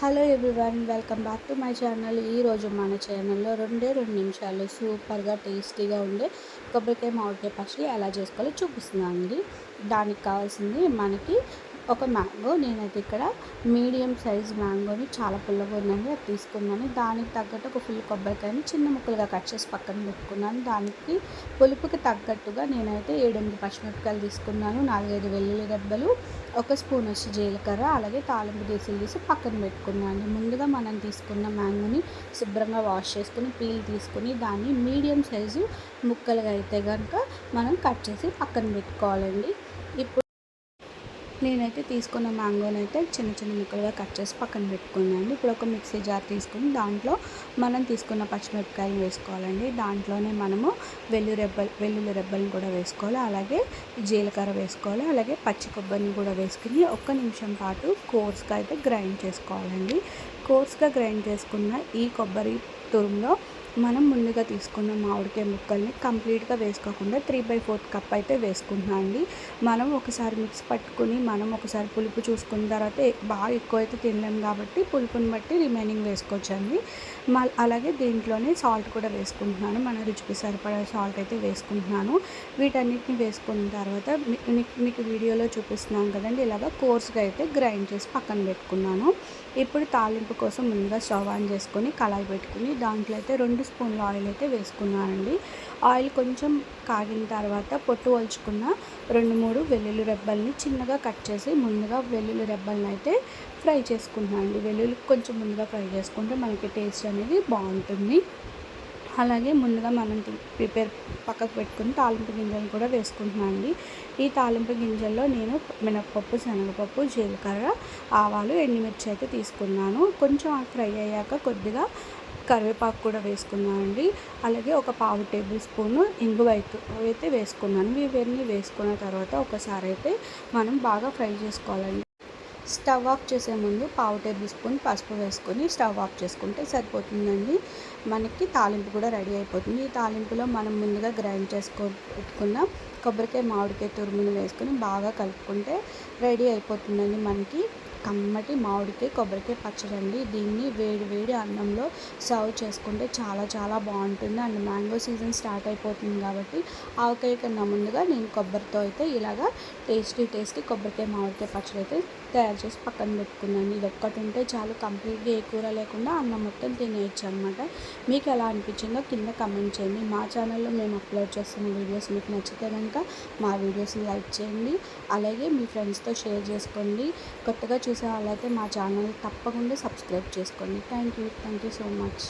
Hello everyone welcome back to my channel. ఈరోజు మన ఛానల్లో రెండే రెండు నిమిషాలు సూపర్గా టేస్టీగా ఉండే కొబ్బరికాయ మామిడికాయ పచ్చడి ఎలా చేసుకోవాలో చూపిస్తున్నాను అండి దానికి కావాల్సింది మనకి ఒక మ్యాంగో నేనైతే ఇక్కడ మీడియం సైజ్ మ్యాంగోని చాలా పుల్లగా ఉందండి. అది తీసుకున్నాను. దానికి తగ్గట్టు ఒక ఫుల్ కొబ్బరికాయని చిన్న ముక్కలుగా కట్ చేసి పక్కన పెట్టుకున్నాను. దానికి పులుపుకి తగ్గట్టుగా నేనైతే ఏడెనిమిది పచ్చిమిరపకాయలు తీసుకున్నాను. నాలుగైదు వెల్లుల్లి దెబ్బలు ఒక స్పూన్ వచ్చి జీలకర్ర అలాగే తాలింపు దిసులు తీసి పక్కన పెట్టుకున్నాను. ముందుగా మనం తీసుకున్న మ్యాంగోని శుభ్రంగా వాష్ చేసుకుని పీల్ తీసుకుని దాన్ని మీడియం సైజు ముక్కలుగా అయితే కనుక మనం కట్ చేసి పక్కన పెట్టుకోవాలండి. ఇప్పుడు నేనైతే తీసుకున్న మ్యాంగోని అయితే చిన్న చిన్న ముక్కలుగా కట్ చేసి పక్కన పెట్టుకున్నాను. ఇప్పుడు ఒక మిక్సీ జార్ తీసుకుని దాంట్లో మనం తీసుకున్న పచ్చిమిరపకాయలు వేసుకోవాలండి. దాంట్లోనే మనము వెల్లుల్లి రెబ్బలు వెల్లుల్లి రెబ్బలను కూడా వేసుకోవాలి. అలాగే జీలకర్ర వేసుకోవాలి. అలాగే పచ్చి కొబ్బరిని కూడా వేసుకుని ఒక్క నిమిషం పాటు కోర్స్గా అయితే గ్రైండ్ చేసుకోవాలండి. కోర్స్గా గ్రైండ్ చేసుకున్న ఈ కొబ్బరి తురుములో మనం ముందుగా తీసుకున్న మామిడికాయ ముక్కల్ని కంప్లీట్గా వేసుకోకుండా త్రీ బై ఫోర్త్ కప్ అయితే వేసుకుంటున్నాం అండి. మనం ఒకసారి మిక్స్ పట్టుకుని మనం ఒకసారి పులుపు చూసుకున్న తర్వాత బాగా ఎక్కువ అయితే తిన్నాం కాబట్టి పులుపుని బట్టి రిమైనింగ్ వేసుకోవచ్చండి. అలాగే దీంట్లోనే సాల్ట్ కూడా వేసుకుంటున్నాను. మన రుచికి సరిపడా సాల్ట్ అయితే వేసుకుంటున్నాను. వీటన్నిటిని వేసుకున్న తర్వాత మీకు వీడియోలో చూపిస్తున్నాను కదండి. ఇలాగ కోర్స్గా అయితే గ్రైండ్ చేసి పక్కన పెట్టుకున్నాను. ఇప్పుడు తాలింపు కోసం ముందుగా స్టవ్ ఆన్ చేసుకొని కళాయి పెట్టుకుని దాంట్లో అయితే రెండు స్పూన్ల ఆయిల్ అయితే వేసుకున్నానండి. ఆయిల్ కొంచెం కాగిన తర్వాత పొట్టు వల్చుకున్న రెండు మూడు వెల్లుల్లి రెబ్బల్ని చిన్నగా కట్ చేసి ముందుగా వెల్లుల్లి రెబ్బల్ని అయితే ఫ్రై చేసుకుంటున్నాను అండి. వెల్లుల్లి కొంచెం ముందుగా ఫ్రై చేసుకుంటే మనకి టేస్ట్ అనేది బాగుంటుంది. అలాగే ముందుగా మనం ప్రిపేర్ పక్కకు పెట్టుకుని తాలింపు గింజలు కూడా వేసుకుంటున్నాను అండి. ఈ తాలింపు గింజల్లో నేను మినపప్పు శనగపప్పు జీలకర్ర ఆవాలు ఎండుమిర్చి అయితే తీసుకున్నాను. కొంచెం ఫ్రై అయ్యాక కొద్దిగా కరివేపాకు కూడా వేసుకున్నానండి. అలాగే ఒక పావు టేబుల్ స్పూను ఇంగువ అయితే వేసుకున్నాను. ఇవన్నీ వేసుకున్న తర్వాత ఒకసారి అయితే మనం బాగా ఫ్రై చేసుకోవాలండి. స్టవ్ ఆఫ్ చేసే ముందు పావు టేబుల్ స్పూన్ పసుపు వేసుకొని స్టవ్ ఆఫ్ చేసుకుంటే సరిపోతుందండి. మనకి తాలింపు కూడా రెడీ అయిపోతుంది. ఈ తాలింపులో మనం ముందుగా గ్రైండ్ చేసుకో పెట్టుకున్న కొబ్బరికాయ మామిడికాయ తురుముని వేసుకొని బాగా కలుపుకుంటే రెడీ అయిపోతుందండి మనకి. కమ్మటి మామిడికాయ కొబ్బరికాయ పచ్చడి అండి దీన్ని వేడి వేడి అన్నంలో సర్వ్ చేసుకుంటే చాలా చాలా బాగుంటుంది. అండ్ మ్యాంగో సీజన్ స్టార్ట్ అయిపోతుంది కాబట్టి ఆవకాయ కన్నా ముందుగా నేను కొబ్బరితో అయితే ఇలాగా టేస్టీ టేస్టీ కొబ్బరికాయ మామిడికాయ పచ్చడి అయితే తయారు చేసి పక్కన పెట్టుకున్నాను. ఇది ఒక్కటి ఉంటే చాలు కంప్లీట్గా ఏ కూర లేకుండా అన్నం మొత్తం తినేయచ్చు అనమాట మీకు ఎలా అనిపించిందో కింద కమెంట్ చేయండి. మా ఛానల్లో మేము అప్లోడ్ చేస్తున్న వీడియోస్ మీకు నచ్చితే కనుక మా వీడియోస్ని లైక్ చేయండి. అలాగే మీ ఫ్రెండ్స్తో షేర్ చేసుకోండి. కొత్తగా చూసే వాళ్ళైతే మా ఛానల్ తప్పకుండా సబ్స్క్రైబ్ చేసుకోండి. Thank you. Thank you so much.